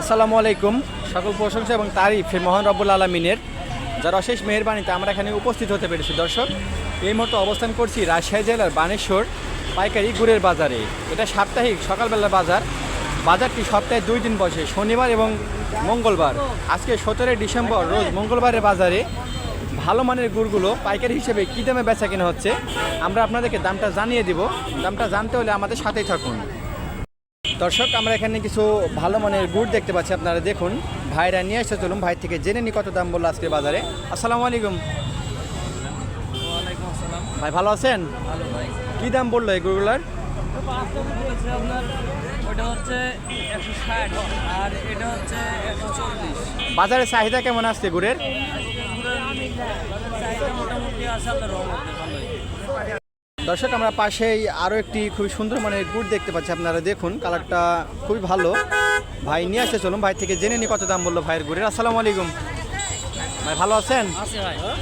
আসসালামু আলাইকুম। সকল প্রশংসা এবং তারিফ মহান রব্বুল আলমিনের। যার অশেষ মেহরবানিতে আমরা এখানে উপস্থিত হতে পেরেছি, দর্শক, এই মুহূর্তে অবস্থান করছি রাজশাহী জেলার বানেশ্বর পাইকারি গুড়ের বাজারে। এটা সাপ্তাহিক সকালবেলার বাজার। বাজারটি সপ্তাহে দুই দিন বসে, শনিবার এবং মঙ্গলবার। আজকে সতেরোই ডিসেম্বর, রোজ মঙ্গলবারের বাজারে ভালো মানের গুড়গুলো পাইকারি হিসেবে কী দামে বেচা কেনা হচ্ছে, আমরা আপনাদেরকে দামটা জানিয়ে দিব। দামটা জানতে হলে আমাদের সাথেই থাকুন। দর্শক আমরা এখানে কিছু ভালো মানের গুড় দেখতে পাচ্ছি। আপনারা দেখুন ভাইরা নিয়ে এসে চলুন ভাই থেকে জেনে নি কত দাম বলল আজকে বাজারে। আসসালামু আলাইকুম। ভাই ভালো আছেন? কি দাম বলল এই গুড়গুলার? বাজারে চাহিদা কেমন আসছে গুড়ের? মোটামুটি আছে আপনার রহমতে ভালোই দর্শক আমরা পাশেই আরও একটি খুবই সুন্দর মানের গুড় দেখতে পাচ্ছি। আপনারা দেখুন কালারটা খুবই ভালো। ভাই নিয়ে আসতে চলুন। ভাই থেকে জেনে নি কত দাম বলল ভাইয়ের গুড়ের। আসসালামু আলাইকুম। ভাই ভালো আছেন?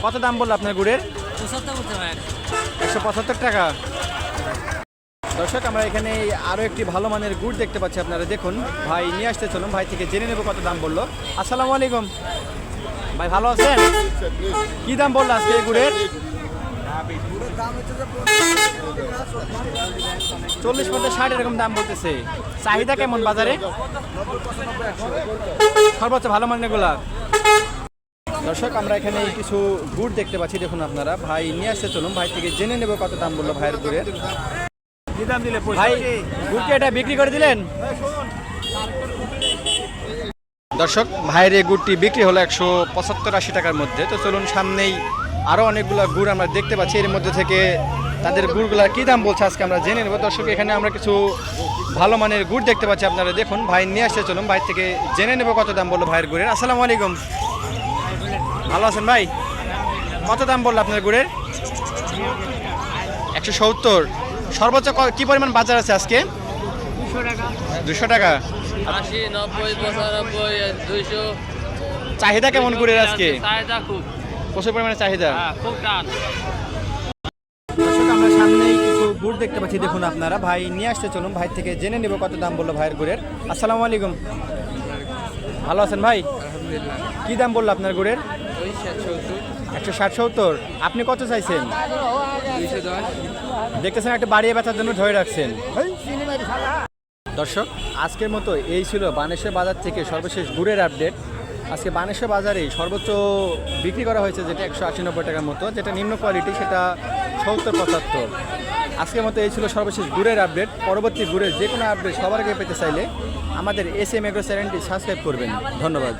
কত দাম বলল আপনার গুড়ের? একশো পঁচাত্তর টাকা। দর্শক আমরা এখানে আরও একটি ভালো মানের গুড় দেখতে পাচ্ছি। আপনারা দেখুন। ভাই নিয়ে আসতে চলুন। ভাই থেকে জেনে নেব কত দাম বলল। আসসালামু আলাইকুম। ভাই ভালো আছেন? কি দাম বলল আজকে এই গুড়ের? চল্লিশ পঞ্চাশ ষাট এরকম দাম বলতেছে। চাহিদা কেমন বাজারে? সর্বোচ্চ ভালো মানেরগুলা দর্শক আমরা এখানে কিছু গুড় দেখতে পাচ্ছি দেখুন আপনারা। ভাই নিয়ে আসতে চলুন ভাই থেকে জেনে নেব কত দাম বলল ভাইয়ের গুড়ের। দাম দিলে ভাই গুড়কে এটা বিক্রি করে দিলেন? দর্শক, ভাইয়ের এই গুড়টি বিক্রি হলো একশো পঁচাত্তর আশি টাকার মধ্যে। তো চলুন সামনেই আরও অনেকগুলো গুড় আমরা দেখতে পাচ্ছি। এর মধ্যে থেকে তাদের গুড়গুলার কী দাম বলছে আজকে আমরা জেনে নেব। দর্শক, এখানে আমরা কিছু ভালো মানের গুড় দেখতে পাচ্ছি আপনারা। দেখুন, ভাই নিয়ে আসতে চলুন ভাই থেকে জেনে নেব কত দাম বলল ভাইয়ের গুড়ের। আসসালামু আলাইকুম। ভালো আছেন ভাই? কত দাম বলল আপনার গুড়ের? একশো সত্তর। সর্বোচ্চ ক- পরিমাণ বাজার আছে আজকে? দুশো টাকা। আশি নব্বই পঁচানব্বই দুইশো। চাহিদা কেমন গুড়ের আজকে? চাহিদা খুব। প্রচুর পরিমাণে চাহিদা? হ্যাঁ খুব টান। আমরা সামনেই কিছু গুড় দেখতে পাচ্ছি দেখুন আপনারা। ভাই নিয়ে আসতে চলুন ভাই থেকে জেনে নেব কত দাম বলল ভাইয়ের গুড়ের। আসসালামু আলাইকুম। ভালো আছেন ভাই? কি দাম বলল আপনার গুড়ের? একশো ষাট সত্তর। আপনি কত চাইছেন? দেখতেছেন একটা বাড়িয়ে বেচার জন্য ধরে রাখছেন। দর্শক, আজকের মতো এই ছিল বানেশ্বর বাজার থেকে সর্বশেষ গুড়ের আপডেট। আজকে বানেশ্বর বাজারে সর্বোচ্চ বিক্রি করা হয়েছে যেটা একশো আশি নব্বই টাকার মতো, যেটা নিম্ন কোয়ালিটি সেটা সত্তর, পঁচাত্তর। আজকের মতো এই ছিল সর্বশেষ গুড়ের আপডেট। পরবর্তী গুড়ের যে কোনো আপডেট সবার আগে পেতে চাইলে আমাদের এস এম এগ্রো চ্যানেলটি সাবস্ক্রাইব করবেন। ধন্যবাদ।